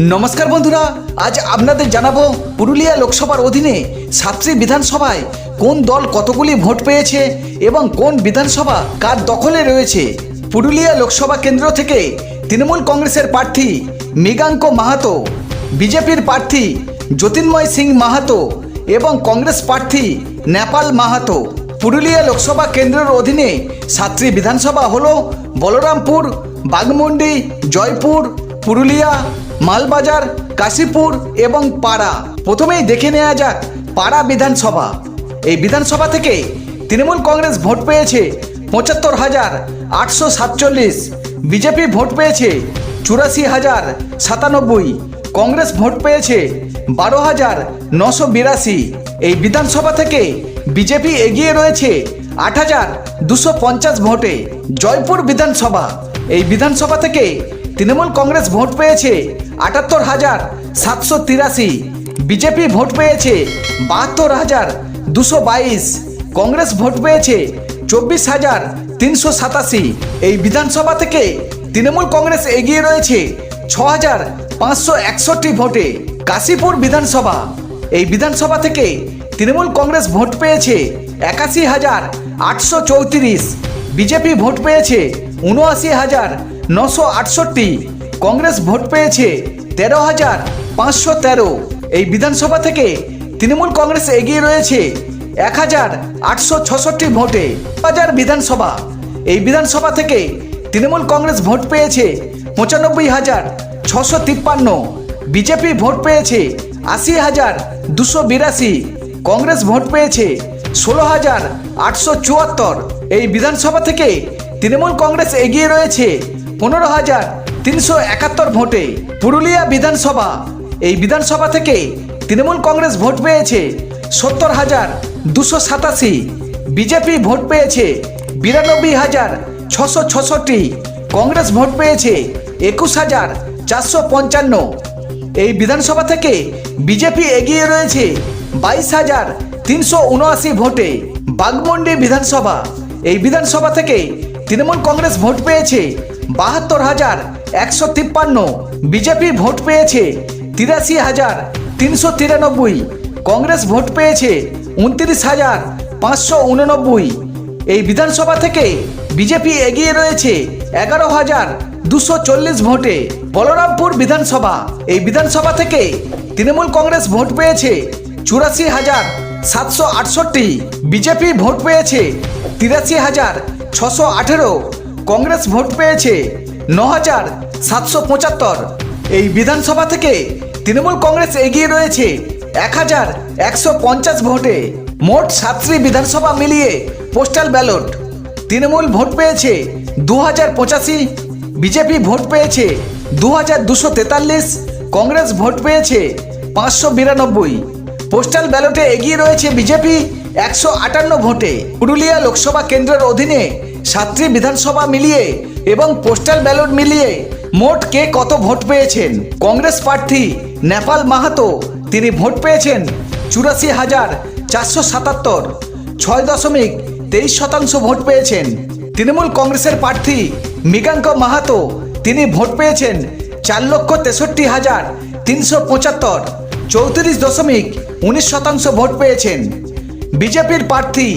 নমস্কার বন্ধুরা, আজ আপনাদের জানাব পুরুলিয়া লোকসভার অধীনে সাতটি বিধানসভায় কোন দল কতগুলি ভোট পেয়েছে এবং কোন বিধানসভা কার দখলে রয়েছে। পুরুলিয়া লোকসভা কেন্দ্র থেকে তৃণমূল কংগ্রেসের প্রার্থী মৃগাঙ্ক মাহাতো, বিজেপির প্রার্থী জ্যোতির্ময় সিং মাহাতো এবং কংগ্রেস প্রার্থী নেপাল মাহাতো। পুরুলিয়া লোকসভা কেন্দ্রের অধীনে সাতটি বিধানসভা হল বলরামপুর, বাগমুন্ডি, জয়পুর, পুরুলিয়া মালবাজার, কাশীপুর এবং পাড়া। প্রথমেই দেখে নেওয়া যাক পাড়া বিধানসভা। এই বিধানসভা থেকে তৃণমূল কংগ্রেস ভোট পেয়েছে পঁচাত্তর হাজার আটশো সাতচল্লিশ, বিজেপি ভোট পেয়েছে চুরাশি হাজার সাতানব্বই, কংগ্রেস ভোট পেয়েছে বারো হাজার নশো বিরাশি। এই বিধানসভা থেকে বিজেপি এগিয়ে রয়েছে আট হাজার দুশো পঞ্চাশ ভোটে। জয়পুর বিধানসভা। এই বিধানসভা থেকে তৃণমূল কংগ্রেস ভোট পেয়েছে আটাত্তর হাজার সাতশো তিরাশি। বিজেপি ভোট পেয়েছে বাহাত্তর হাজার দুশো বাইশ। কংগ্রেস ভোট পেয়েছে চব্বিশ হাজার তিনশো সাতাশি। এই বিধানসভা থেকে তৃণমূল কংগ্রেস এগিয়ে রয়েছে ছ হাজার পাঁচশো একষট্টি ভোটে কাশীপুর বিধানসভা। এই বিধানসভা থেকে তৃণমূল কংগ্রেস ভোট পেয়েছে একাশি হাজার আটশো চৌত্রিশ। বিজেপি ভোট পেয়েছে উনআশি হাজার নশো আটষট্টি। কংগ্রেস ভোট পেয়েছে তেরো হাজার পাঁচশো তেরো। এই বিধানসভা থেকে তৃণমূল কংগ্রেস এগিয়ে রয়েছে এক হাজার আটশো ছষট্টি ভোটে হাজার বিধানসভা। এই বিধানসভা থেকে তৃণমূল কংগ্রেস ভোট পেয়েছে পঁচানব্বই হাজার ছশো তিপ্পান্ন। বিজেপি ভোট পেয়েছে আশি হাজার দুশো বিরাশি। কংগ্রেস ভোট পেয়েছে ষোলো হাজার আটশো চুয়াত্তর। এই বিধানসভা থেকে তৃণমূল কংগ্রেস এগিয়ে রয়েছে পনেরো হাজার তিনশো একাত্তর ভোটে পুরুলিয়া বিধানসভা। এই বিধানসভা থেকে তৃণমূল কংগ্রেস ভোট পেয়েছে সত্তর হাজার দুশো সাতাশি। বিজেপি ভোট পেয়েছে বিরানব্বই হাজার ছশো ছষট্টি। কংগ্রেস ভোট পেয়েছে একুশ হাজার চারশো পঞ্চান্ন। এই বিধানসভা থেকে বিজেপি এগিয়ে রয়েছে বাইশ হাজার তিনশো উনআশি ভোটে বাগমন্ডি বিধানসভা। এই বিধানসভা থেকে তৃণমূল কংগ্রেস ভোট পেয়েছে বাহাত্তর হাজার একশো তিপ্পান্ন। বিজেপি ভোট পেয়েছে তিরাশি হাজার তিনশো তিরানব্বই। কংগ্রেস ভোট পেয়েছে উনত্রিশ হাজার পাঁচশো উননব্বই। এই বিধানসভা থেকে বিজেপি এগিয়ে রয়েছে এগারো হাজার দুশো চল্লিশ ভোটে। বলরামপুর বিধানসভা, এই বিধানসভা থেকে তৃণমূল কংগ্রেস ভোট পেয়েছে চুরাশি হাজার সাতশো আটষট্টি। বিজেপি ভোট পেয়েছে তিরাশি হাজার ছশো আঠেরো। কংগ্রেস ভোট পেয়েছে ন হাজার সাতশো পঁচাত্তর। এই বিধানসভা থেকে তৃণমূল কংগ্রেস এগিয়ে রয়েছে এক হাজার একশো পঞ্চাশ ভোটে। মোট সাতটি বিধানসভা মিলিয়ে পোস্টাল ব্যালট। তৃণমূল ভোট পেয়েছে দু হাজার পঁচাশি, বিজেপি ভোট পেয়েছে দু হাজার দুশো তেতাল্লিশ, কংগ্রেস ভোট পেয়েছে পাঁচশো বিরানব্বই। পোস্টাল ব্যালটে এগিয়ে রয়েছে বিজেপি একশো আটান্ন ভোটে। পুরুলিয়া লোকসভা কেন্দ্রের অধীনে সাতটি বিধানসভা মিলিয়ে এবং পোস্টাল ব্যালট মিলিয়ে মোট কে কত ভোট পেয়েছেন? কংগ্রেস প্রার্থী নেপাল মাহাতো, তিনি ভোট পেয়েছেন চুরাশি হাজার চারশো সাতাত্তর। ছয় দশমিক তেইশ শতাংশ ভোট পেয়েছেন। তৃণমূল কংগ্রেসের প্রার্থী মৃগাঙ্ক মাহাতো, তিনি ভোট পেয়েছেন চার লক্ষ তেষট্টি হাজার তিনশো পঁচাত্তর। চৌত্রিশ দশমিক উনিশ শতাংশ ভোট পেয়েছেন। বিজেপির প্রার্থী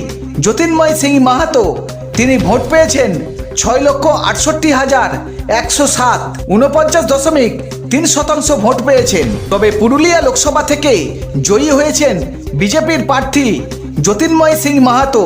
জ্যোতির্ময় সিং মাহাতো তিনি ভোট পেয়েছেন ছয় লক্ষ আটষট্টি হাজার একশো সাত। উনপঞ্চাশ দশমিক তিন শতাংশ ভোট পেয়েছেন। তবে পুরুলিয়া লোকসভা থেকে জয়ী হয়েছেন বিজেপির প্রার্থী জ্যোতির্ময় সিং মাহাতো।